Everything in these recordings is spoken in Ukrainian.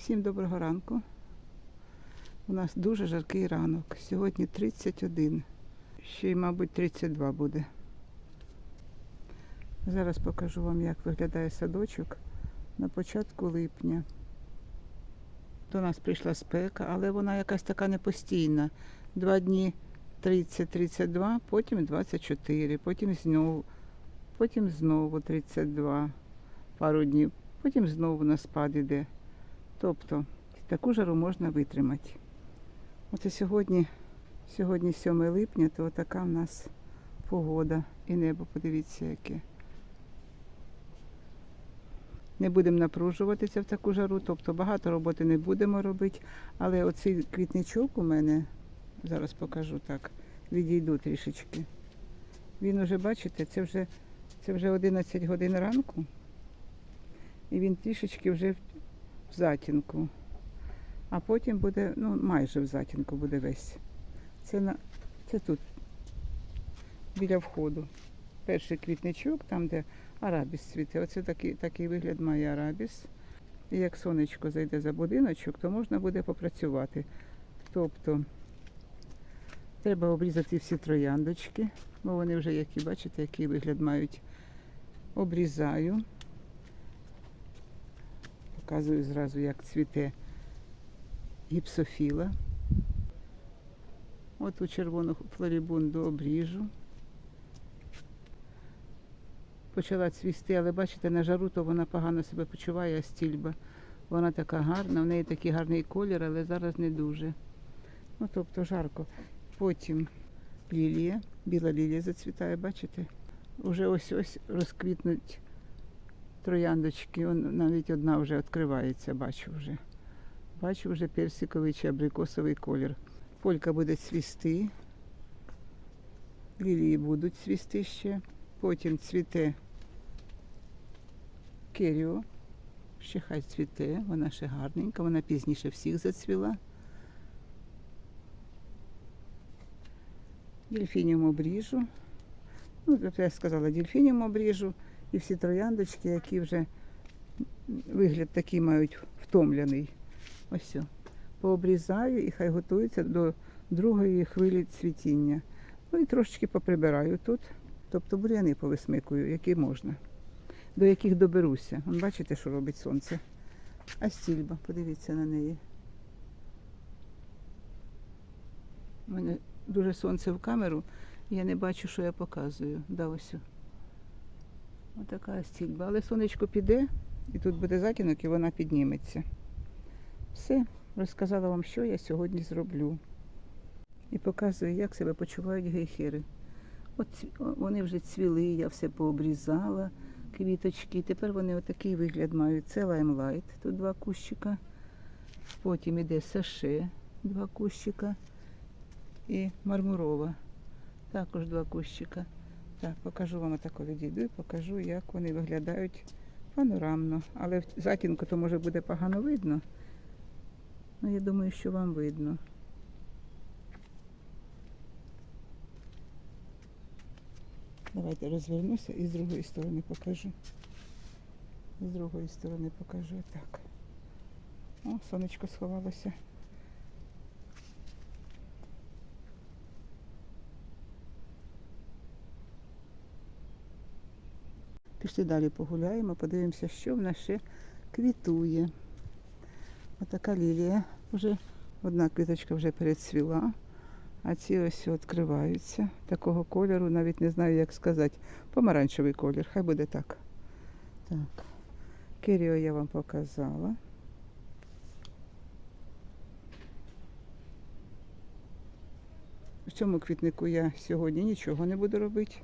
Всім доброго ранку. У нас дуже жаркий ранок. Сьогодні 31. Ще й, мабуть, 32 буде. Зараз покажу вам, як виглядає садочок на початку липня. До нас прийшла спека, але вона якась така непостійна. Два дні 30-32, потім 24, потім знову, потім знову 32 пару днів, потім знову на спад іде. Тобто таку жару можна витримати. Оце сьогодні, сьогодні 7 липня, то така в нас погода і небо, подивіться, яке. Не будемо напружуватися в таку жару, тобто багато роботи не будемо робити. Але оцей квітничок у мене, зараз покажу так, відійду трішечки. Він уже, бачите, це вже, це вже 11 годин ранку. І він трішечки вже в затінку. А потім буде, ну майже в затінку буде весь. Це, на, це тут, біля входу. Перший квітничок, там, де арабіс цвіте. Оце такий, такий вигляд має арабіс. І як сонечко зайде за будиночок, то можна буде попрацювати. Тобто треба обрізати всі трояндочки, бо вони вже, які бачите, який вигляд мають. Обрізаю. Показую зразу, як цвіте гіпсофіла. От у червону флорібунду обріжу. Почала цвісти, але бачите, на жару то вона погано себе почуває, а стільба. Вона така гарна, в неї такий гарний колір, але зараз не дуже. Ну, тобто жарко. Потім лілія, біла лілія зацвітає, бачите? Уже ось ось розквітнуть трояндочки, он, навіть одна вже відкривається, бачу вже. Бачу вже персиковий чи абрикосовий колір. Полька буде цвісти. Лілії будуть цвісти ще. Потім цвіте керіо. Ще хай цвіте, вона ще гарненька, вона пізніше всіх зацвіла. Дельфініум обріжу. Ну, я сказала, дельфініум обріжу. І всі трояндочки, які вже вигляд такий мають втомлений. Ось. все. Пообрізаю і хай готуються до другої хвилі цвітіння. Ну і трошечки поприбираю тут. Тобто бур'яни повисмикую, які можна, до яких доберуся. Вон бачите, що робить сонце. А стільба, подивіться на неї. У мене дуже сонце в камеру, я не бачу, що я показую. Да, ось. Отака стільба. Але сонечко піде, і тут буде затінок, і вона підніметься. Все, розказала вам, що я сьогодні зроблю. І показую, як себе почувають гейхери. От вони вже цвіли, я все пообрізала, квіточки. Тепер вони отакий вигляд мають. Це лаймлайт, тут два кущика. Потім іде саше, два кущика. І мармурова, також два кущика. Так, покажу вам отако відійду і покажу, як вони виглядають панорамно. Але в затінку то може буде погано видно. Ну, я думаю, що вам видно. Давайте розвернуся і з другої сторони покажу. З другої сторони покажу так. О, сонечко сховалося. Пішли далі погуляємо, подивимося, що в нас ще квітує. Отака лілія. Вже одна квіточка вже перецвіла, а ці ось відкриваються. Такого кольору, навіть не знаю, як сказати. Помаранчевий колір, хай буде так. Так. Керіо я вам показала. В цьому квітнику я сьогодні нічого не буду робити.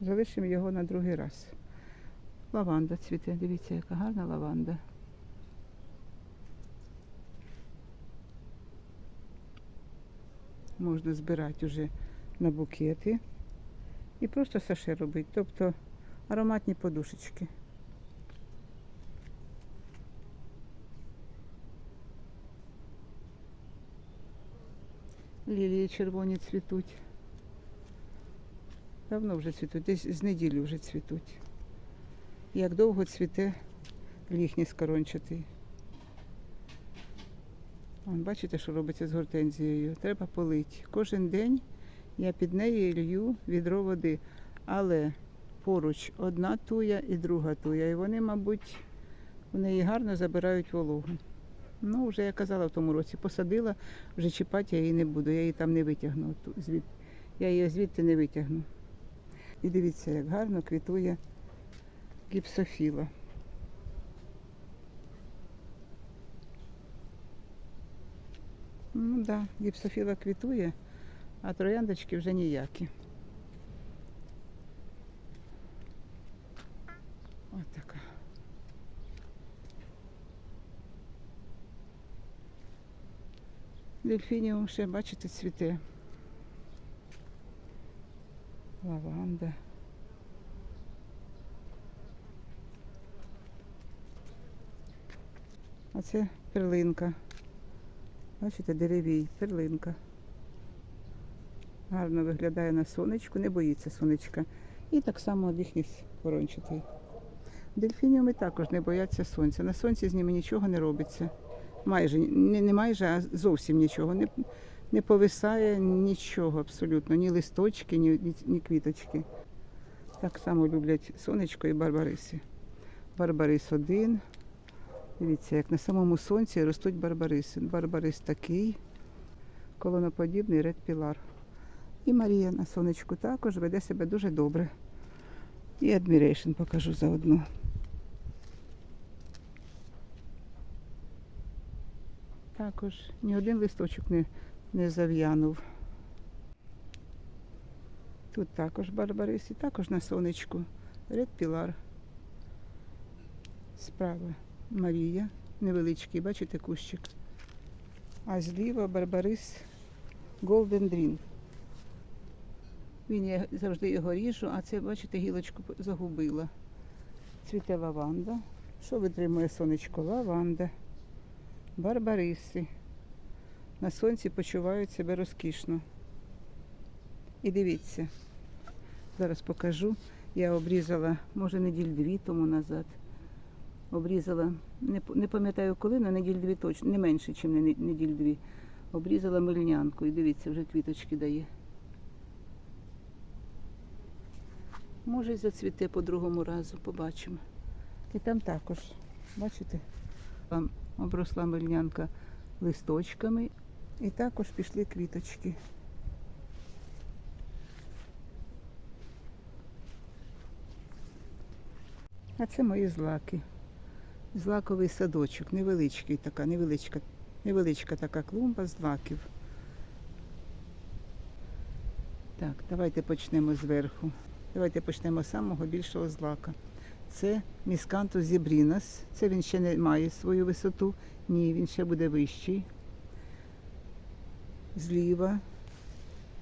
Залишимо його на другий раз. Лаванда цвіте. Дивіться, яка гарна лаванда. Можна збирати вже на букети і просто саше робити. Тобто ароматні подушечки. Лілії червоні цвітуть. Давно вже цвітуть, десь з неділі вже цвітуть. Як довго цвіте ліхній скорончатий. Вон, бачите, що робиться з гортензією? Треба полити. Кожен день я під нею лью відро води. Але поруч одна туя і друга туя. І вони, мабуть, в неї гарно забирають вологу. Ну, вже я казала в тому році, посадила, вже чіпати я її не буду, я її там не витягну. Я її звідти не витягну. І дивіться, як гарно квітує гіпсофіла. Ну так, да, гіпсофіла квітує, а трояндочки вже ніякі. Ось така. Дельфініум ще, бачите, цвіте. Лаванда. А це перлинка. Бачите, деревій, перлинка. Гарно виглядає на сонечку, не боїться сонечка. І так само ліхніс корончатий. Дельфініуми також не бояться сонця. На сонці з ними нічого не робиться. Майже, не, не майже, а зовсім нічого. Не, не повисає нічого абсолютно, ні листочки, ні, ні, ні квіточки. Так само люблять сонечко і барбариси. Барбарис один. Дивіться, як на самому сонці ростуть барбариси. Барбарис такий, колоноподібний ред пілар. І Марія на сонечку також веде себе дуже добре. І Admiration покажу заодно. Також ні один листочок не, не зав'янув. Тут також барбарис і також на сонечку. Ред пілар. Справа Марія. Невеличкий, бачите, кущик. А зліва барбарис Golden Dream. Він я завжди його ріжу, а це, бачите, гілочку загубила. Цвіте лаванда. Що витримує сонечко? Лаванда. Барбариси. На сонці почувають себе розкішно. І дивіться, зараз покажу. Я обрізала, може, неділь дві тому назад. Обрізала, не, не пам'ятаю коли, але неділь дві точно, не менше, ніж не неділь дві. Обрізала мильнянку і дивіться, вже квіточки дає. Може й зацвіте по другому разу, побачимо. І там також, бачите, там обросла мильнянка листочками. І також пішли квіточки. А це мої злаки. Злаковий садочок, невеличкий така, невеличка, невеличка така клумба з злаків. Так, давайте почнемо зверху. Давайте почнемо з самого більшого злака. Це міскантус зібрінас. Це він ще не має свою висоту. Ні, він ще буде вищий. Зліва.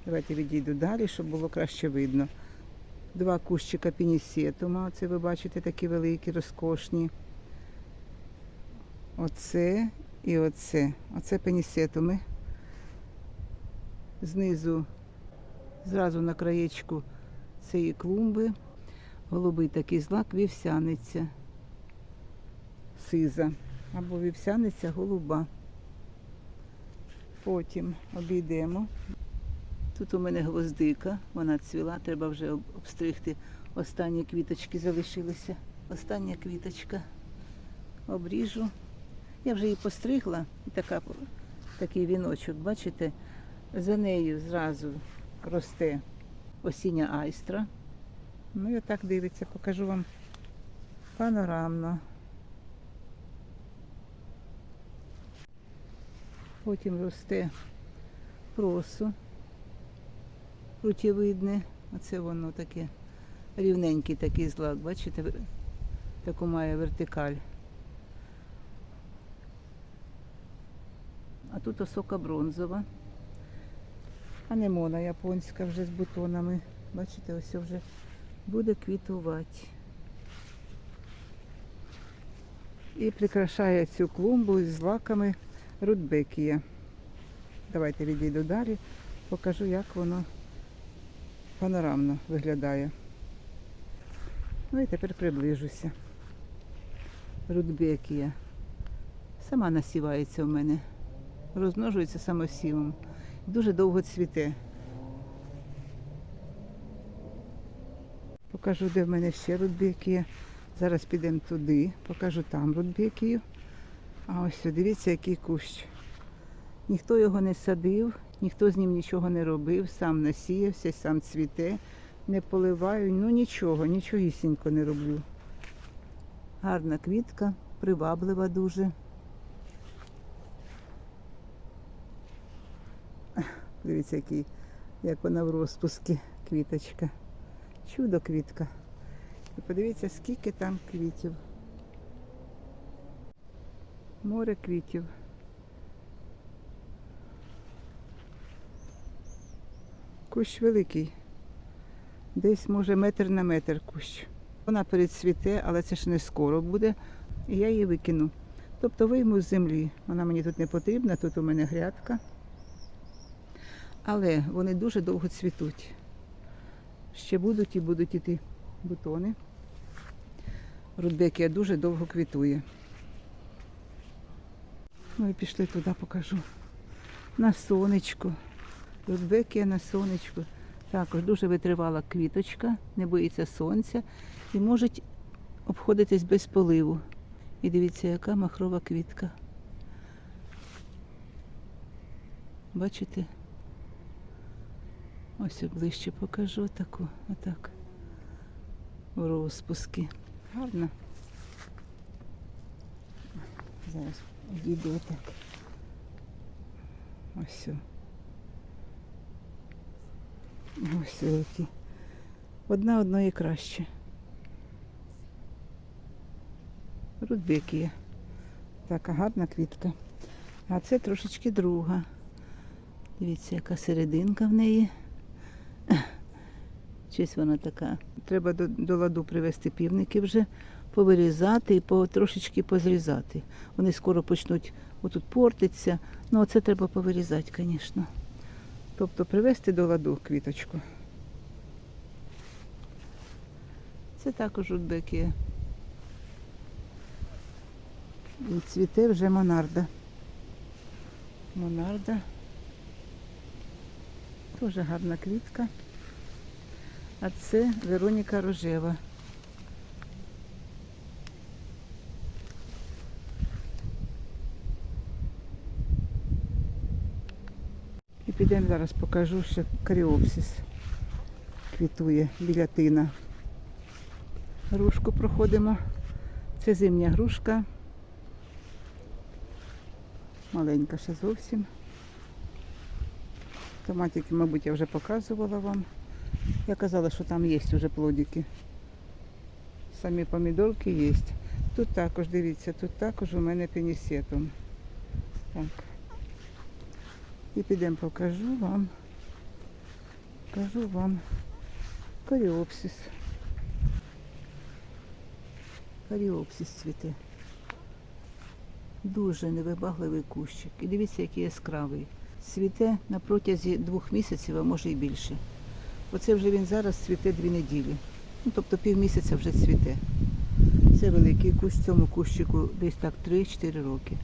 Давайте відійду далі, щоб було краще видно. Два кущика пінісетума. Це ви бачите такі великі, розкошні. Оце і оце. Оце пенісетуми. Знизу, зразу на краєчку цієї клумби. Голубий такий злак вівсяниця. Сиза. Або вівсяниця голуба. Потім обійдемо. Тут у мене гвоздика, вона цвіла, треба вже обстригти. Останні квіточки залишилися. Остання квіточка. Обріжу. Я вже її постригла, і така, такий віночок, бачите, за нею зразу росте осіння айстра. Ну і отак дивиться, покажу вам панорамно. Потім росте просо крутєвидне. Оце воно таке рівненький такий злак, бачите, таку має вертикаль. А тут осока бронзова. Анемона японська вже з бутонами. Бачите, ось вже буде квітувати. І прикрашає цю клумбу з злаками рудбекія. Давайте відійду далі, покажу, як воно панорамно виглядає. Ну і тепер приближуся. Рудбекія. Сама насівається в мене. Розмножується самосівом. Дуже довго цвіте. Покажу, де в мене ще рудбек є. Зараз підемо туди, покажу там рудбекію. А ось дивіться, який кущ. Ніхто його не садив, ніхто з ним нічого не робив, сам насіявся, сам цвіте, не поливаю, ну нічого, нічогісінько не роблю. Гарна квітка, приваблива дуже. Дивіться, який, як вона в розпуску, квіточка. Чудо квітка. І подивіться, скільки там квітів. Море квітів. Кущ великий. Десь може метр на метр кущ. Вона перецвіте, але це ж не скоро буде. І я її викину. Тобто вийму з землі. Вона мені тут не потрібна, тут у мене грядка. Але вони дуже довго цвітуть. Ще будуть і будуть іти бутони. Рудбекія дуже довго квітує. Ну і пішли туди, покажу. На сонечку. Рудбекія на сонечку. Також дуже витривала квіточка, не боїться сонця і може обходитись без поливу. І дивіться, яка махрова квітка. Бачите? Ось я ближче покажу таку, отак. В розпуски. Гарно. Зараз відійду отак. Ось. Ось які. Одна одної краще. Рудбекія. Така гарна квітка. А це трошечки друга. Дивіться, яка серединка в неї. Щось вона така. Треба до, до ладу привести півники вже, повирізати і по, трошечки позрізати. Вони скоро почнуть отут портитися. Ну, оце треба повирізати, звісно. Тобто привести до ладу квіточку. Це також рудбекія. І цвіте вже монарда. Монарда. Дуже гарна квітка. А це Вероніка Рожева. І підемо зараз покажу, що каріопсис квітує біля тина. Грушку проходимо. Це зимня грушка. Маленька ще зовсім. Томатики, мабуть, я вже показувала вам. Я казала, що там є вже плодики. Самі помідорки є. Тут також, дивіться, тут також у мене пенісетум. Так. І підемо покажу вам. Покажу вам каріопсис. Каріопсис цвіте. Дуже невибагливий кущик. І дивіться, який яскравий. Цвіте на протязі двох місяців, а може і більше. Оце вже він зараз цвіте дві неділі. Ну, тобто півмісяця вже цвіте. Це великий кущ, цьому кущику десь так 3-4 роки.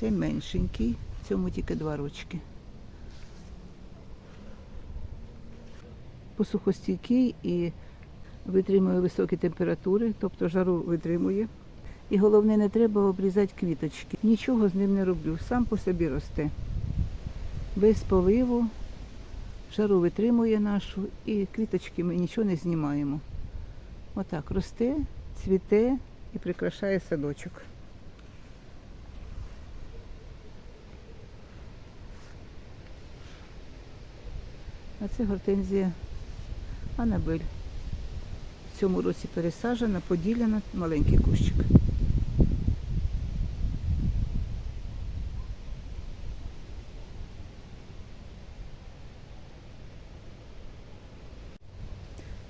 Це меншенький, цьому тільки 2 рочки. Посухостійкий і витримує високі температури, тобто жару витримує. І головне, не треба обрізати квіточки. Нічого з ним не роблю, сам по собі росте. Без поливу, жару витримує нашу і квіточки ми нічого не знімаємо. Отак росте, цвіте і прикрашає садочок. А це гортензія Анабель. В цьому році пересаджена, поділена, маленький кущик.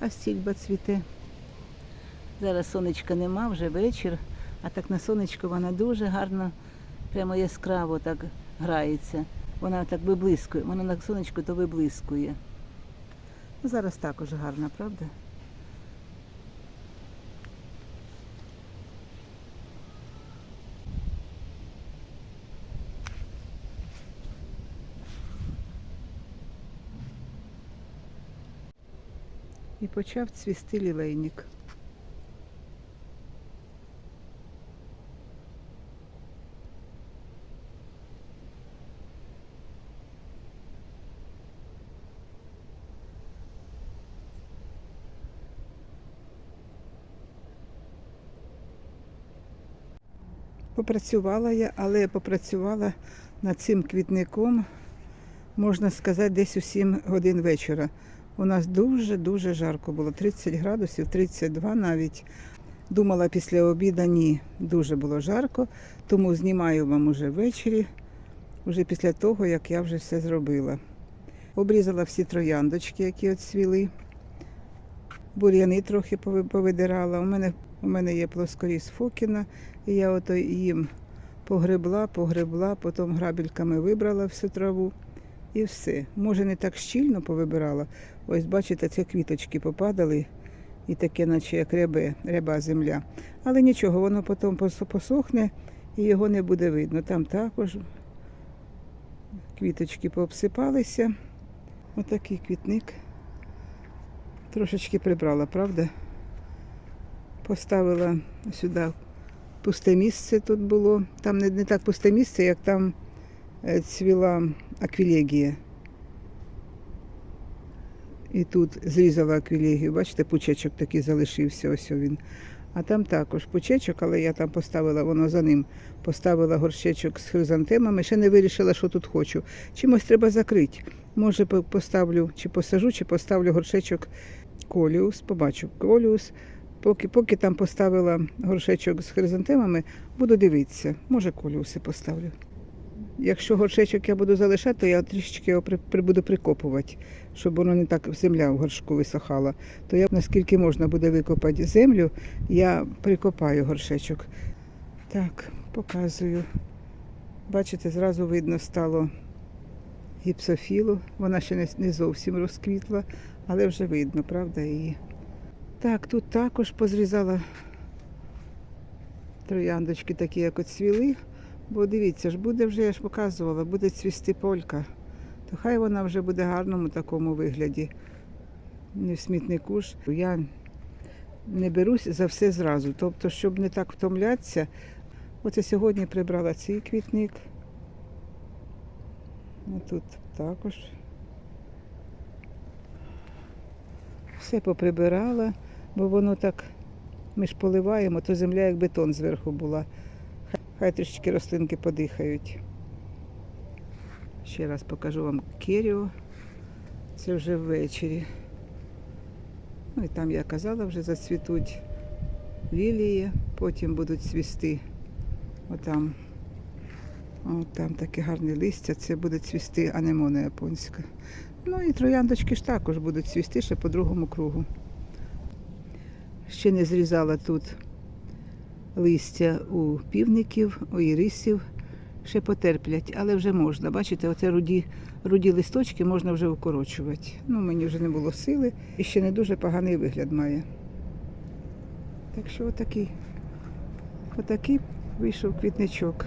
А стільба цвіте. Зараз сонечка нема, вже вечір, а так на сонечку вона дуже гарно, прямо яскраво так грається. Вона так виблискує, вона на сонечку то виблискує. Ну, зараз також гарна, правда? І почав цвісти лілейник. Попрацювала я, але попрацювала над цим квітником, можна сказати, десь у 7 годин вечора. У нас дуже-дуже жарко було. 30 градусів, 32 навіть. Думала після обіду, ні, дуже було жарко, тому знімаю вам уже ввечері, вже після того, як я вже все зробила. Обрізала всі трояндочки, які оцвіли. Бур'яни трохи повидирала. У мене, у мене є плоскоріз Фокіна, і я ото їм погребла, погребла, потім грабельками вибрала всю траву і все. Може, не так щільно повибирала. Ось бачите, ці квіточки попадали, і таке, наче як рябе, ряба земля. Але нічого, воно потім посохне і його не буде видно. Там також квіточки пообсипалися. Отакий квітник. Трошечки прибрала, правда? Поставила сюди пусте місце тут було. Там не, не так пусте місце, як там е, цвіла аквілегія. І тут зрізала аквілегію. Бачите, пучечок такий залишився, ось він. А там також пучечок, але я там поставила, воно за ним поставила горщечок з хризантемами. Ще не вирішила, що тут хочу. Чимось треба закрити. Може, поставлю, чи посажу, чи поставлю горшечок коліус, побачу коліус. Поки, поки там поставила горшечок з хризантемами, буду дивитися. Може, коліуси поставлю. Якщо горшечок я буду залишати, то я трішечки його буду прикопувати, щоб воно не так земля в горшку висохала. То я наскільки можна буде викопати землю, я прикопаю горшечок. Так, показую. Бачите, зразу видно стало гіпсофілу. Вона ще не, зовсім розквітла, але вже видно, правда, її. Так, тут також позрізала трояндочки такі, як от цвіли. Бо дивіться ж, буде вже, я ж показувала, буде цвісти полька. То хай вона вже буде в гарному такому вигляді. Не в смітнику ж. Я не берусь за все зразу. Тобто, щоб не так втомлятися. Оце сьогодні прибрала цей квітник. Ну, тут також. Все поприбирала, бо воно так, ми ж поливаємо, то земля як бетон зверху була. Хай трішки рослинки подихають. Ще раз покажу вам керіо. Це вже ввечері. Ну і там я казала, вже зацвітуть лілії, потім будуть цвісти. Отам. От там таке гарне листя, це буде цвісти анемона японська. Ну і трояндочки ж також будуть цвісти ще по другому кругу. Ще не зрізала тут листя у півників, у ірисів. Ще потерплять, але вже можна. Бачите, оце руді, руді листочки можна вже укорочувати. Ну, мені вже не було сили і ще не дуже поганий вигляд має. Так що отакий, отакий вийшов квітничок.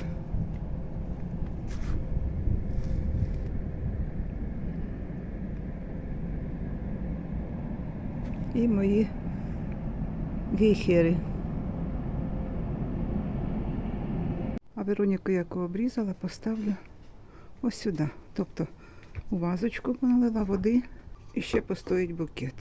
І мої гейхери. А Вероніку, яку обрізала, поставлю ось сюди. Тобто у вазочку налила води і ще постоїть букет.